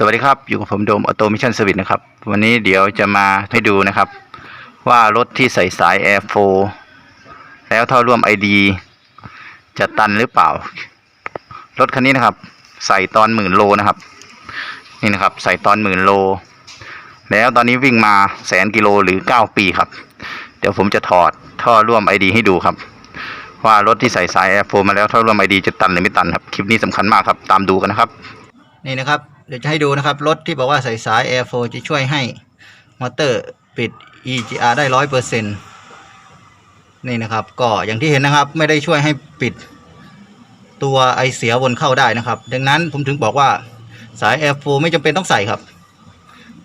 สวัสดีครับ อยู่กับผมโดมออโตมิชันสวิตนะครับ วันนี้เดี๋ยวจะมาให้ดูนะครับ ว่ารถที่ใส่สาย Air 4 แล้วท่อร่วม ID จะตันหรือเปล่า รถคันนี้นะครับ ใส่ตอนหมื่นโลนะครับ นี่นะครับ ใส่ตอนหมื่นโล แล้วตอนนี้วิ่งมาแสนกิโลหรือเก้าปีครับ เดี๋ยวผมจะถอดท่อร่วม ID ให้ดูครับ ว่ารถที่ใส่สาย Air 4 มาแล้วท่อร่วม ID จะตันหรือไม่ตันครับคลิปนี้สำคัญมากครับตามดูกันนะครับ นี่นะครับ เดี๋ยวจะให้ดูนะครับ รถที่บอกว่าใส่สาย Air 4จะช่วยให้มอเตอร์ปิด EGR ได้ร้อยเปอร์เซ็นนี่นะครับ ก็อย่างที่เห็นนะครับ ไม่ได้ช่วยให้ปิดตัวไอเสียวนเข้าได้นะครับ ดังนั้นผมถึงบอกว่าสาย Air 4ไม่จำเป็นต้องใส่ครับ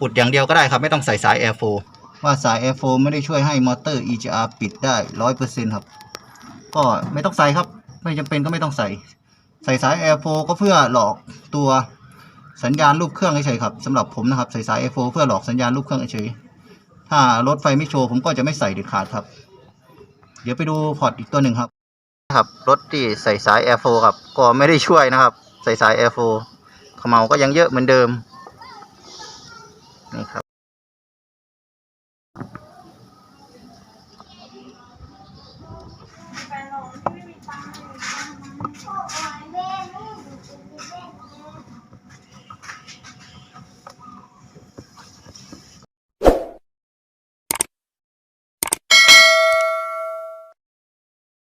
อุดอย่างเดียวก็ได้ครับ ไม่ต้องใส่สาย Air 4ว่าสาย Air 4ไม่ได้ช่วยให้มอเตอร์ EGR ปิดได้ร้อยเปอร์เซ็นครับ ก็ไม่ต้องใส่ครับ ไม่จำเป็นก็ไม่ต้องใส่ ใส่สาย Air 4ก็เพื่อหลอกตัว สัญญาณรูปเครื่องเฉยๆครับสำหรับผมนะครับใส่สาย F4 เพื่อหลอกสัญญาณรูปเครื่องเฉยๆถ้ารถไฟไม่โชว์ผมก็จะไม่ใส่เด็ดขาดครับ เดี๋ยวไปดูพอร์ตอีกตัวหนึ่งครับครับรถที่ใส่สาย F4 ครับก็ไม่ได้ช่วยนะครับ ใส่สาย F4 ขมเมาก็ยังเยอะเหมือนเดิมนี่ครับ